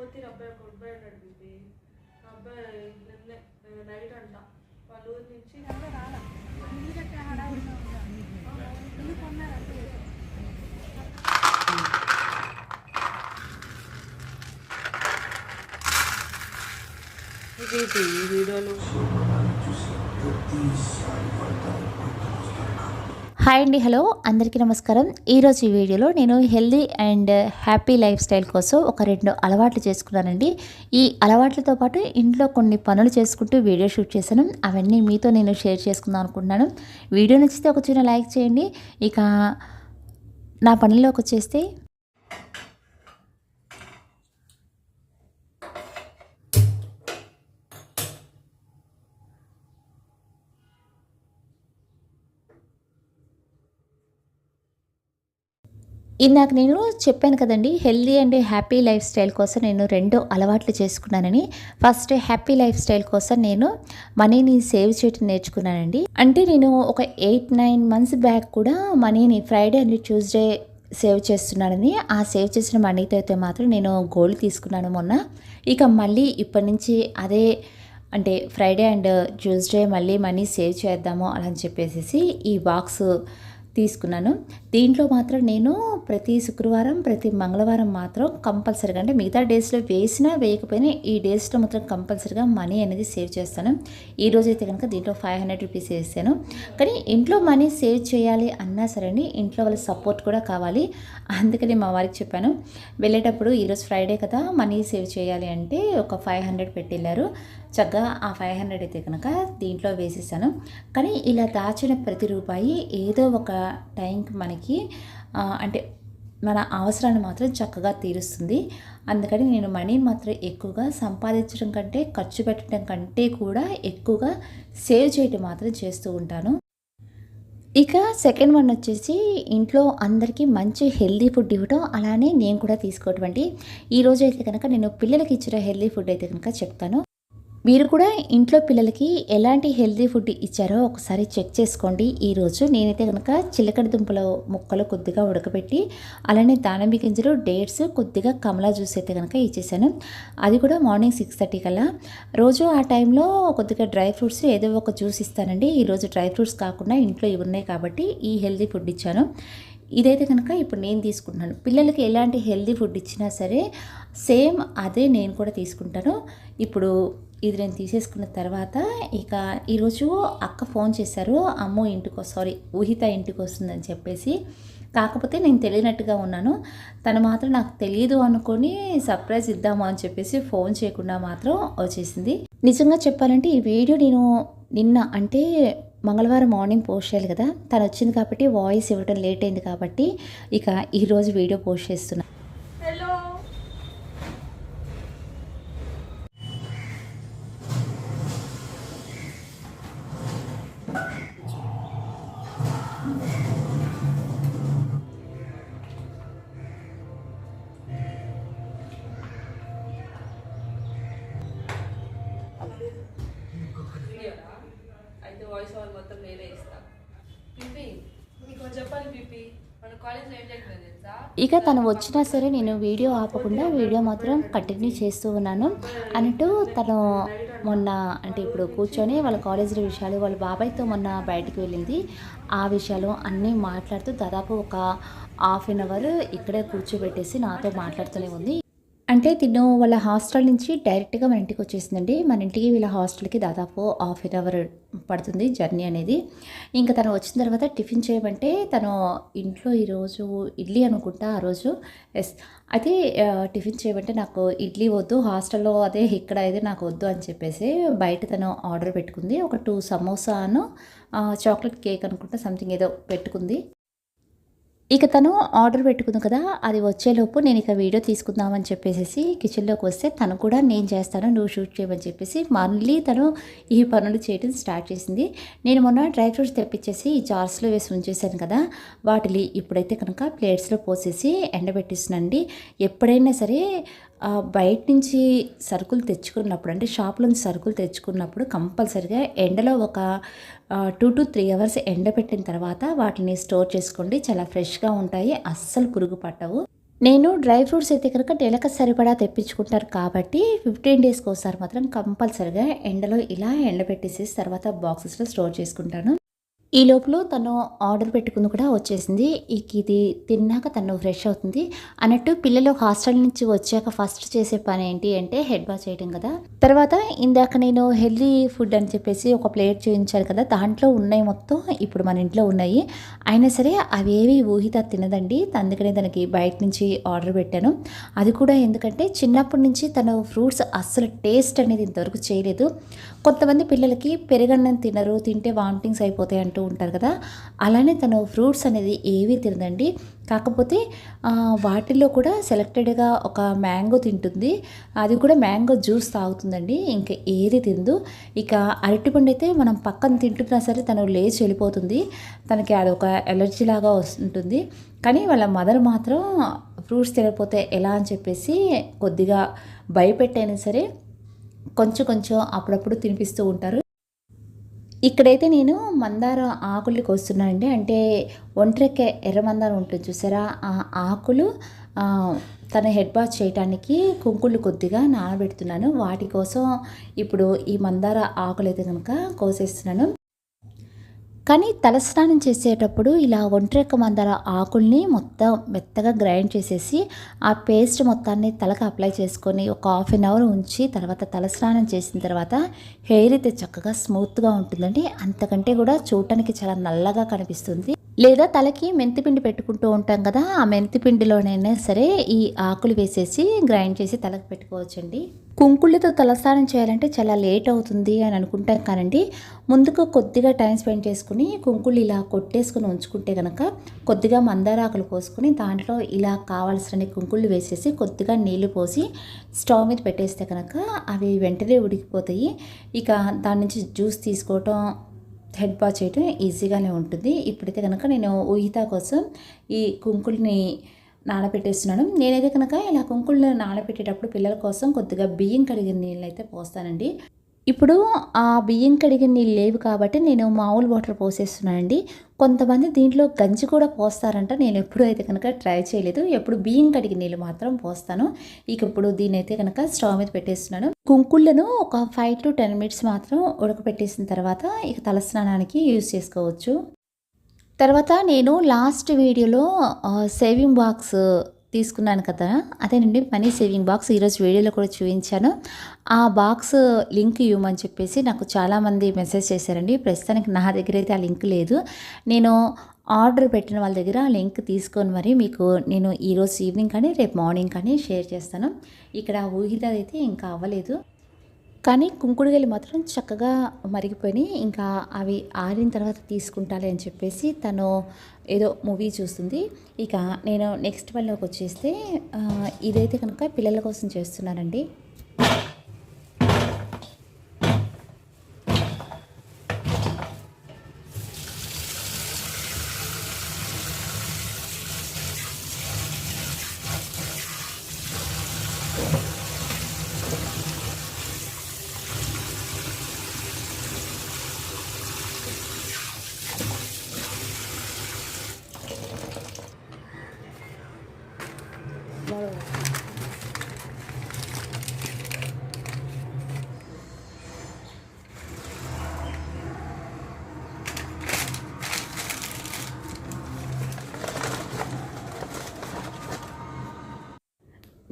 పోతే అబ్బాయి ఒక అబ్బాయి ఉన్నాడు బీపీ ఆ అబ్బాయి నిన్నే నైట్ అంట వాళ్ళ ఊరి నుంచి ఇది ఈ వీడియోలు హాయ్ అండి హలో. అందరికీ నమస్కారం. ఈరోజు ఈ వీడియోలో నేను healthy and happy lifestyle కోసం ఒక రెండు అలవాట్లు చేసుకున్నానండి. ఈ అలవాట్లతో పాటు ఇంట్లో కొన్ని పనులు చేసుకుంటూ వీడియో షూట్ చేశాను. అవన్నీ మీతో నేను షేర్ చేసుకుందాం అనుకుంటున్నాను. వీడియో నచ్చితే ఒక చిన్న లైక్ చేయండి. ఇక నా పనుల్లోకి వచ్చేస్తే ఇందాక నేను చెప్పాను కదండి healthy and happy lifestyle కోసం నేను రెండు అలవాట్లు చేసుకున్నానని. ఫస్ట్ హ్యాపీ లైఫ్ స్టైల్ కోసం నేను మనీని సేవ్ చేయటం నేర్చుకున్నానండి. అంటే నేను ఒక ఎయిట్ నైన్ మంత్స్ బ్యాక్ కూడా మనీని ఫ్రైడే అండ్ ట్యూస్డే సేవ్ చేస్తున్నానని ఆ సేవ్ చేసిన మనీతో అయితే మాత్రం నేను గోల్డ్ తీసుకున్నాను మొన్న. ఇక మళ్ళీ ఇప్పటి నుంచి అదే అంటే ఫ్రైడే అండ్ ట్యూస్డే మళ్ళీ మనీ సేవ్ చేద్దాము అని చెప్పేసి ఈ బాక్స్ తీసుకున్నాను. దీంట్లో మాత్రం నేను ప్రతి శుక్రవారం ప్రతి మంగళవారం మాత్రం కంపల్సరీగా అంటే మిగతా డేస్లో వేసినా వేయకపోయినా ఈ డేస్లో మాత్రం కంపల్సరీగా మనీ అనేది సేవ్ చేస్తాను. ఈ అయితే కనుక దీంట్లో ఫైవ్ హండ్రెడ్ రూపీస్ వేసాను. కానీ ఇంట్లో మనీ సేవ్ చేయాలి అన్నా సరే ఇంట్లో వాళ్ళ సపోర్ట్ కూడా కావాలి. అందుకని మా వారికి చెప్పాను. వెళ్ళేటప్పుడు ఈరోజు ఫ్రైడే కదా మనీ సేవ్ చేయాలి అంటే ఒక ఫైవ్ హండ్రెడ్ పెట్టిల్లారు చక్కగా ఆ ఫైవ్ హండ్రెడ్ అయితే కనుక దీంట్లో వేసేసాను. కానీ ఇలా దాచిన ప్రతి రూపాయి ఏదో ఒక టైంకి మనకి అంటే మన అవసరాన్ని మాత్రం చక్కగా తీరుస్తుంది. అందుకని నేను మనీ మాత్రం ఎక్కువగా సంపాదించడం కంటే ఖర్చు పెట్టడం కంటే కూడా ఎక్కువగా సేవ్ చేయటం మాత్రం చేస్తూ ఉంటాను. ఇక సెకండ్ వన్ వచ్చేసి ఇంట్లో అందరికీ మంచి హెల్దీ ఫుడ్ ఇవ్వడం అలానే నేను కూడా తీసుకోవటం అండి. ఈరోజు అయితే కనుక నేను పిల్లలకి ఇచ్చిన హెల్దీ ఫుడ్ అయితే కనుక చెప్తాను. మీరు కూడా ఇంట్లో పిల్లలకి ఎలాంటి హెల్దీ ఫుడ్ ఇచ్చారో ఒకసారి చెక్ చేసుకోండి. ఈరోజు నేనైతే కనుక చిలకడ దుంపల ముక్కలు కొద్దిగా ఉడకబెట్టి అలానే దానిమ్మ గింజలు డేట్స్ కొద్దిగా కమలా జ్యూస్ అయితే కనుక ఇచ్చేసాను. అది కూడా మార్నింగ్ సిక్స్ థర్టీ కల్లా. రోజు ఆ టైంలో కొద్దిగా డ్రై ఫ్రూట్స్ ఏదో ఒక జ్యూస్ ఇస్తానండి. ఈరోజు డ్రై ఫ్రూట్స్ కాకుండా ఇంట్లో ఇవి ఉన్నాయి కాబట్టి ఈ హెల్దీ ఫుడ్ ఇచ్చాను. ఇదైతే కనుక ఇప్పుడు నేను తీసుకుంటున్నాను. పిల్లలకి ఎలాంటి హెల్దీ ఫుడ్ ఇచ్చినా సరే సేమ్ అదే నేను కూడా తీసుకుంటాను. ఇప్పుడు ఇది నేను తీసేసుకున్న తర్వాత ఇక ఈరోజు అక్క ఫోన్ చేశారు అమ్మో ఇంటికి సారీ ఊహిత ఇంటికి వస్తుందని చెప్పేసి. కాకపోతే నేను తెలియనట్టుగా ఉన్నాను. తను మాత్రం నాకు తెలియదు అనుకొని సర్ప్రైజ్ ఇద్దాము అని చెప్పేసి ఫోన్ చేయకుండా మాత్రం వచ్చేసింది. నిజంగా చెప్పాలంటే ఈ వీడియో నేను నిన్న అంటే మంగళవారం మార్నింగ్ పోస్ట్ చేయాలి కదా తను వచ్చింది కాబట్టి వాయిస్ ఇవ్వడం లేట్ అయింది కాబట్టి ఇక ఈరోజు వీడియో పోస్ట్ చేస్తున్నాను ఇక తను వచ్చినా సరే నేను వీడియో ఆపకుండా వీడియో మాత్రం కంటిన్యూ చేస్తూ ఉన్నాను. అన్నట్టు తను మొన్న అంటే ఇప్పుడు కూర్చొని వాళ్ళ కాలేజీలో విషయాలు వాళ్ళ బాబాయ్తో మొన్న బయటికి వెళ్ళింది. ఆ విషయాలు అన్నీ మాట్లాడుతూ దాదాపు ఒక హాఫ్ అన్ అవర్ ఇక్కడే కూర్చోబెట్టేసి నాతో మాట్లాడుతూనే ఉంది. అంటే తిను వాళ్ళ హాస్టల్ నుంచి డైరెక్ట్గా మన ఇంటికి వచ్చేసిందండి. మన ఇంటికి వీళ్ళ హాస్టల్కి దాదాపు హాఫ్ అన్ అవర్ పడుతుంది జర్నీ అనేది. ఇంకా తను వచ్చిన తర్వాత టిఫిన్ చేయమంటే తను ఇంట్లో ఈరోజు ఇడ్లీ అనుకుంటా ఆ రోజు. ఎస్ అయితే టిఫిన్ చేయమంటే నాకు ఇడ్లీ వద్దు హాస్టల్లో అదే ఇక్కడ అయితే నాకు వద్దు అని చెప్పేసి బయట తను ఆర్డర్ పెట్టుకుంది. ఒక టూ సమోసాను చాక్లెట్ కేక్ అనుకుంటా సంథింగ్ ఏదో పెట్టుకుంది. ఇక తను ఆర్డర్ పెట్టుకుంది కదా అది వచ్చేలోపు నేను ఇక వీడియో తీసుకుందామని చెప్పేసి కిచెన్లోకి వస్తే తను కూడా నేను చేస్తాను నువ్వు షూట్ చేయమని చెప్పేసి మళ్ళీ తను ఈ పనులు చేయడం స్టార్ట్ చేసింది. నేను మొన్న డ్రై ఫ్రూట్స్ తెప్పించేసి ఈ జార్స్లో వేసి ఉంచేసాను కదా వాటిని ఇప్పుడైతే కనుక ప్లేట్స్లో పోసేసి ఎండబెట్టిస్తున్నానండి ఎప్పుడైనా సరే బయట నుంచి సరుకులు తెచ్చుకున్నప్పుడు అంటే షాప్లో నుంచి సరుకులు తెచ్చుకున్నప్పుడు కంపల్సరిగా ఎండలో ఒక టూ టు త్రీ అవర్స్ ఎండబెట్టిన తర్వాత వాటిని స్టోర్ చేసుకోండి. చాలా ఫ్రెష్గా ఉంటాయి. అస్సలు పురుగు పట్టవు. నేను డ్రై ఫ్రూట్స్ అయితే కనుక నెలకు సరిపడా తెప్పించుకుంటారు కాబట్టి ఫిఫ్టీన్ డేస్కి ఒకసారి మాత్రం కంపల్సరిగా ఎండలో ఇలా ఎండబెట్టేసి తర్వాత బాక్సెస్లో స్టోర్ చేసుకుంటాను. ఈ లోపల తను ఆర్డర్ పెట్టుకుంది కూడా వచ్చేసింది. ఇక ఇది తిన్నాక తను ఫ్రెష్ అవుతుంది. అన్నట్టు పిల్లలు హాస్టల్ నుంచి వచ్చాక ఫస్ట్ చేసే పని ఏంటి అంటే హెడ్ వాష్ చేయడం కదా. తర్వాత ఇందాక నేను హెల్దీ ఫుడ్ అని చెప్పేసి ఒక ప్లేట్ చూపించాను కదా. దాంట్లో ఉన్నాయి మొత్తం ఇప్పుడు మన ఇంట్లో ఉన్నాయి. అయినా సరే అవేవి ఊహిత తినదండి. అందుకనే తనకి బయట నుంచి ఆర్డర్ పెట్టాను. అది కూడా ఎందుకంటే చిన్నప్పటి నుంచి తను ఫ్రూట్స్ అస్సలు టేస్ట్ అనేది ఇంతవరకు చేయలేదు. కొంతమంది పిల్లలకి పెరుగన్నం తినరు తింటే వామిటింగ్స్ అయిపోతాయి అంటూ ఉంటారు కదా. అలానే తను ఫ్రూట్స్ అనేది ఏవి తినదండి. కాకపోతే వాటిల్లో కూడా సెలెక్టెడ్గా ఒక మ్యాంగో తింటుంది. అది కూడా మ్యాంగో జ్యూస్ తాగుతుందండి. ఇంకా ఏది తిందు ఇక అరటిపండు అయితే మనం పక్కన తింటున్నా సరే తను లేచి వెళ్ళిపోతుంది. తనకి అది ఒక ఎలర్జీ లాగా వస్తుంటుంది. కానీ వాళ్ళ మదర్ మాత్రం ఫ్రూట్స్ తినకపోతే ఎలా అని చెప్పేసి కొద్దిగా భయపెట్టైనా సరే కొంచెం కొంచెం అప్పుడప్పుడు తినిపిస్తూ ఉంటారు. ఇక్కడైతే నేను మందార ఆకులు కోస్తున్నానండి. అంటే ఒంట్రెక్క ఎర్ర మందారం ఉంటుంది చూసారా? ఆ ఆకులు తన హెడ్ వాష్ చేయడానికి కుంకుళ్ళు కొద్దిగా నానబెడుతున్నాను. వాటి కోసం ఇప్పుడు ఈ మందార ఆకులు అయితే కనుక కోసేస్తున్నాను. కానీ తలస్నానం చేసేటప్పుడు ఇలా ఒంట్రెక్క మందార ఆకుల్ని మొత్తం మెత్తగా గ్రైండ్ చేసేసి ఆ పేస్ట్ మొత్తాన్ని తలకు అప్లై చేసుకొని ఒక హాఫ్ అన్ అవర్ ఉంచి తర్వాత తలస్నానం చేసిన తర్వాత హెయిర్ అయితే చక్కగా స్మూత్గా ఉంటుందండి. అంతకంటే కూడా చూడటానికి చాలా నల్లగా కనిపిస్తుంది. లేదా తలకి మెంతిపిండి పెట్టుకుంటూ ఉంటాం కదా ఆ మెంతిపిండిలోనైనా సరే ఈ ఆకులు వేసేసి గ్రైండ్ చేసి తలకు పెట్టుకోవచ్చండి. కుంకుళ్ళతో తలస్నానం చేయాలంటే చాలా లేట్ అవుతుంది అని అనుకుంటాం కానండి ముందుకు కొద్దిగా టైం స్పెండ్ చేసుకుని కుంకుళ్ళు ఇలా కొట్టేసుకుని ఉంచుకుంటే కనుక కొద్దిగా మందారాకులు పోసుకొని దాంట్లో ఇలా కావాల్సిన కుంకుళ్ళు వేసేసి కొద్దిగా నీళ్ళు పోసి స్టవ్ మీద పెట్టేస్తే కనుక అవి వెంటనే ఉడికిపోతాయి. ఇక దాని నుంచి జ్యూస్ తీసుకోవటం హెడ్ వాష్ చేయటం ఈజీగానే ఉంటుంది. ఇప్పుడైతే కనుక నేను ఊహిత కోసం ఈ కుంకుల్ని నానబెట్టేస్తున్నాను. నేనైతే కనుక ఇలా కుంకుళ్ళు నానబెట్టేటప్పుడు పిల్లల కోసం కొద్దిగా బియ్యం కడిగిన నీళ్ళు అయితే పోస్తానండి. ఇప్పుడు ఆ బియ్యం కడిగిన నీళ్ళు లేవు కాబట్టి నేను మామూలు వాటర్ పోసేస్తున్నానండి. కొంతమంది దీంట్లో గంజి కూడా పోస్తారంట. నేను ఎప్పుడు అయితే కనుక ట్రై చేయలేదు. ఎప్పుడు బియ్యం కడిగిన నీళ్ళు మాత్రం పోస్తాను. ఇక ఇప్పుడు దీని అయితే కనుక స్టవ్ మీద పెట్టేస్తున్నాను. కుంకుళ్ళను ఒక ఫైవ్ టు టెన్ మినిట్స్ మాత్రం ఉడకపెట్టేసిన తర్వాత ఇక తలస్నానానికి యూజ్ చేసుకోవచ్చు. తర్వాత నేను లాస్ట్ వీడియోలో సేవింగ్ బాక్స్ తీసుకున్నాను కదా. అదేనండి మనీ సేవింగ్ బాక్స్ ఈరోజు వీడియోలో కూడా చూపించాను. ఆ బాక్స్ లింక్ ఇవ్వమని చెప్పేసి నాకు చాలామంది మెసేజ్ చేశారండి. ప్రస్తుతానికి నా దగ్గర అయితే ఆ లింక్ లేదు. నేను ఆర్డర్ పెట్టిన వాళ్ళ దగ్గర ఆ లింక్ తీసుకొని మరి మీకు నేను ఈరోజు ఈవినింగ్ కానీ రేపు మార్నింగ్ కానీ షేర్ చేస్తాను. ఇక్కడ ఊహిత అయితే ఇంకా అవ్వలేదు. కానీ కుంకుడుగలు మాత్రం చక్కగా మరిగిపోయినాయి. ఇంకా అవి ఆరిన తర్వాత తీసుకుంటాలి అని చెప్పేసి తను ఏదో మూవీ చూస్తుంది. ఇక నేను నెక్స్ట్ వన్లోకి వచ్చేస్తే ఇదైతే కనుక పిల్లల కోసం చేస్తున్నానండి.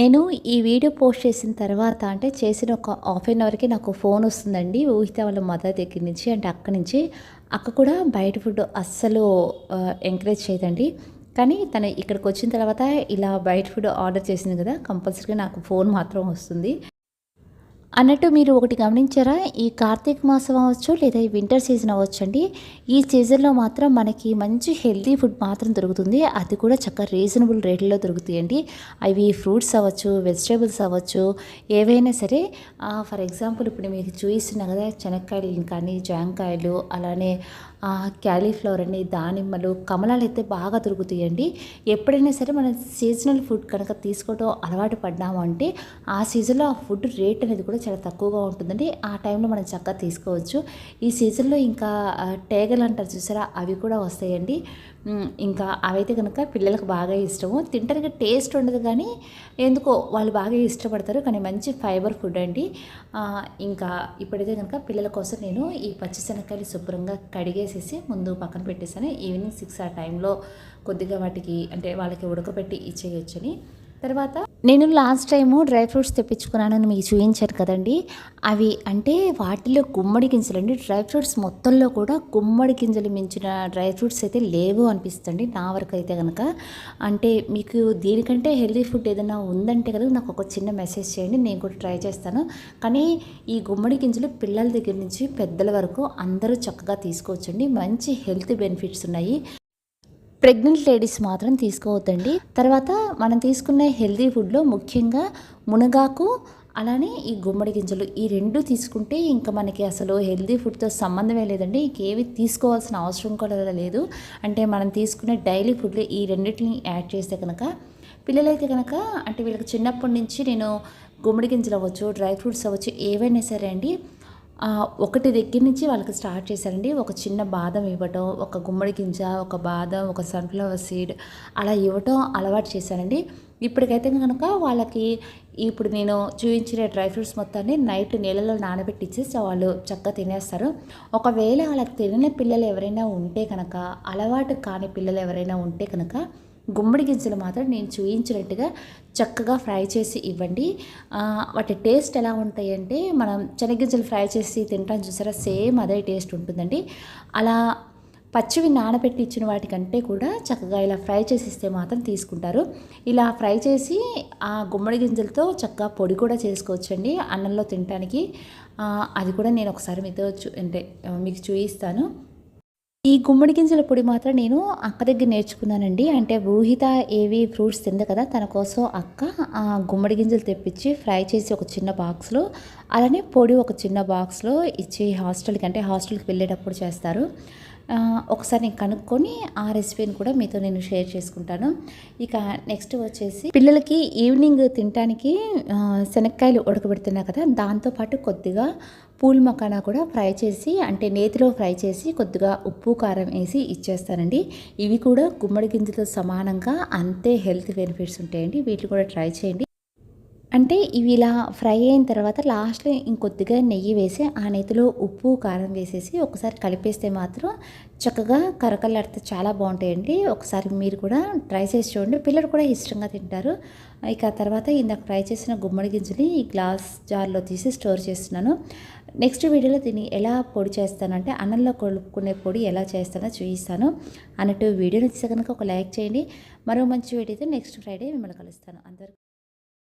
నేను ఈ వీడియో పోస్ట్ చేసిన తర్వాత అంటే చేసిన ఒక హాఫ్ అన్ అవర్కి నాకు ఫోన్ వస్తుందండి. ఊహిత వాళ్ళ మదర్ దగ్గర నుంచి అంటే అక్క నుంచి. అక్క కూడా బయట ఫుడ్ అస్సలు ఎంకరేజ్ చేయదండి. కానీ తను ఇక్కడికి వచ్చిన తర్వాత ఇలా బయట ఫుడ్ ఆర్డర్ చేసింది కదా కంపల్సరీగా నాకు ఫోన్ మాత్రం వస్తుంది. అన్నట్టు మీరు ఒకటి గమనించారా? ఈ కార్తీక మాసం అవ్వచ్చు లేదా ఈ వింటర్ సీజన్ అవ్వచ్చు అండి ఈ సీజన్లో మాత్రం మనకి మంచి హెల్తీ ఫుడ్ మాత్రం దొరుకుతుంది. అది కూడా చక్కగా రీజనబుల్ రేట్లలో దొరుకుతాయండి అవి ఫ్రూట్స్ అవ్వచ్చు వెజిటేబుల్స్ అవ్వచ్చు ఏవైనా సరే ఫర్ ఎగ్జాంపుల్ ఇప్పుడు మీకు చూపిస్తున్నా కదా శనక్కాయలు కానీ జాంకాయలు అలానే క్యాలీఫ్లవర్ అని దానిమ్మలు కమలాలు అయితే బాగా దొరుకుతాయండి. ఎప్పుడైనా సరే మనం సీజనల్ ఫుడ్ కనుక తీసుకోవడం అలవాటు పడ్డాము అంటే ఆ సీజన్లో ఆ ఫుడ్ రేట్ అనేది కూడా చాలా తక్కువగా ఉంటుందండి. ఆ టైంలో మనం చక్కగా తీసుకోవచ్చు. ఈ సీజన్లో ఇంకా టేగలు అంటారు చూసారా అవి కూడా వస్తాయండి. ఇంకా అవైతే కనుక పిల్లలకు బాగా ఇష్టము. తింటానికి టేస్ట్ ఉండదు కానీ ఎందుకో వాళ్ళు బాగా ఇష్టపడతారు. కానీ మంచి ఫైబర్ ఫుడ్ అండి. ఇంకా ఇప్పుడైతే కనుక పిల్లల కోసం నేను ఈ పచ్చిశనక్కాయలు శుభ్రంగా కడిగేసేసి ముందు పక్కన పెట్టేసాను ఈవినింగ్ సిక్స్ ఆ టైంలో కొద్దిగా వాటికి అంటే వాళ్ళకి ఉడకబెట్టి ఇచ్చేయొచ్చని. తర్వాత నేను లాస్ట్ టైము డ్రై ఫ్రూట్స్ తెప్పించుకున్నానని మీకు చూపించాను కదండి. అవి అంటే వాటిలో గుమ్మడి గింజలు అండి. డ్రై ఫ్రూట్స్ మొత్తంలో కూడా గుమ్మడి గింజలు మించిన డ్రై ఫ్రూట్స్ అయితే లేవు అనిపిస్తుంది నా వరకు అయితే కనుక అంటే మీకు దీనికంటే హెల్తీ ఫుడ్ ఏదైనా ఉందంటే కదా నాకు ఒక చిన్న మెసేజ్ చేయండి నేను కూడా ట్రై చేస్తాను. కానీ ఈ గుమ్మడి గింజలు పిల్లల దగ్గర నుంచి పెద్దల వరకు అందరూ చక్కగా తీసుకోవచ్చండి. మంచి హెల్త్ బెనిఫిట్స్ ఉన్నాయి. ప్రెగ్నెంట్ లేడీస్ మాత్రం తీసుకోవద్దండి. తర్వాత మనం తీసుకునే హెల్దీ ఫుడ్లో ముఖ్యంగా మునగాకు అలానే ఈ గుమ్మడి గింజలు ఈ రెండు తీసుకుంటే ఇంకా మనకి అసలు హెల్దీ ఫుడ్తో సంబంధమే లేదండి. ఇంకేవి తీసుకోవాల్సిన అవసరం కూడా లేదు. అంటే మనం తీసుకునే డైలీ ఫుడ్లో ఈ రెండింటిని యాడ్ చేస్తే కనుక పిల్లలైతే కనుక అంటే వీళ్ళకి చిన్నప్పటి నుంచి నేను గుమ్మడి గింజలు అవ్వచ్చు డ్రై ఫ్రూట్స్ అవ్వచ్చు ఏవైనా సరే అండి ఒకటి దగ్గర నుంచి వాళ్ళకి స్టార్ట్ చేశారండి. ఒక చిన్న బాదం ఇవ్వటం ఒక గుమ్మడి గింజ ఒక బాదం ఒక సన్ఫ్లవర్ సీడ్ అలా ఇవ్వటం అలవాటు చేశానండి ఇప్పటికైతే కనుక వాళ్ళకి ఇప్పుడు నేను చూపించిన డ్రై ఫ్రూట్స్ మొత్తాన్ని నైట్ నీళ్ళలో నానబెట్టి ఇచ్చేసి వాళ్ళు చక్కగా తినేస్తారు. ఒకవేళ అలా తినని పిల్లలు ఎవరైనా ఉంటే కనుక అలవాటు కాని పిల్లలు ఎవరైనా ఉంటే కనుక గుమ్మడి గింజలు మాత్రం నేను చూయించినట్టుగా చక్కగా ఫ్రై చేసి ఇవ్వండి. వాటి టేస్ట్ ఎలా ఉంటాయి అంటే మనం చెనగ్గింజలు ఫ్రై చేసి తింటాం చూసారా? సేమ్ అదే టేస్ట్ ఉంటుందండి. అలా పచ్చివి నానబెట్టి ఇచ్చిన వాటికంటే కూడా చక్కగా ఇలా ఫ్రై చేసి ఇస్తే మాత్రం తీసుకుంటారు. ఇలా ఫ్రై చేసి ఆ గుమ్మడి గింజలతో చక్కగా పొడి కూడా చేసుకోవచ్చండి అన్నంలో తినడానికి అది కూడా నేను ఒకసారి మీతో చూ అంటే మీకు చూపిస్తాను ఈ గుమ్మడి గింజల పొడి మాత్రం నేను అక్క దగ్గర నేర్చుకున్నానండి. అంటే ఊహిత ఏవి ఫ్రూట్స్ తింది కదా తన కోసం అక్క ఆ గుమ్మడి గింజలు తెప్పించి ఫ్రై చేసి ఒక చిన్న బాక్స్లో అలానే పొడి ఒక చిన్న బాక్స్లో ఇచ్చి హాస్టల్కి అంటే హాస్టల్కి వెళ్ళేటప్పుడు చేస్తారు. ఒకసారి నేను కనుక్కొని ఆ రెసిపీని కూడా మీతో నేను షేర్ చేసుకుంటాను. ఇక నెక్స్ట్ వచ్చేసి పిల్లలకి ఈవినింగ్ తినడానికి శనక్కాయలు ఉడకబెడుతున్నా కదా దాంతోపాటు కొద్దిగా పూల్ మకానా కూడా ఫ్రై చేసి అంటే నేతిలో ఫ్రై చేసి కొద్దిగా ఉప్పు కారం వేసి ఇచ్చేస్తానండి. ఇవి కూడా గుమ్మడి గింజతో సమానంగా అంతే హెల్త్ బెనిఫిట్స్ ఉంటాయండి. వీటిని కూడా ట్రై చేయండి. అంటే ఇవి ఇలా ఫ్రై అయిన తర్వాత లాస్ట్లో ఇంకొద్దిగా నెయ్యి వేసి ఆ నెయ్యిలో ఉప్పు కారం వేసేసి ఒకసారి కలిపేస్తే మాత్రం చక్కగా కరకలాడితే చాలా బాగుంటాయండి. ఒకసారి మీరు కూడా ట్రై చేసి చూడండి. పిల్లలు కూడా ఇష్టంగా తింటారు. ఇక తర్వాత ఇందాక ట్రై చేసిన గుమ్మడి గింజని ఈ గ్లాస్ జార్లో తీసి స్టోర్ చేస్తున్నాను. నెక్స్ట్ వీడియోలో దీన్ని ఎలా పొడి చేస్తానంటే అన్నంలో కొలుపుకునే పొడి ఎలా చేస్తానో చూపిస్తాను. అన్నట్టు వీడియో నచ్చితే కనుక ఒక లైక్ చేయండి. మరో మంచి వీడియోతో నెక్స్ట్ ఫ్రైడే మిమ్మల్ని కలుస్తాను. అందరికీ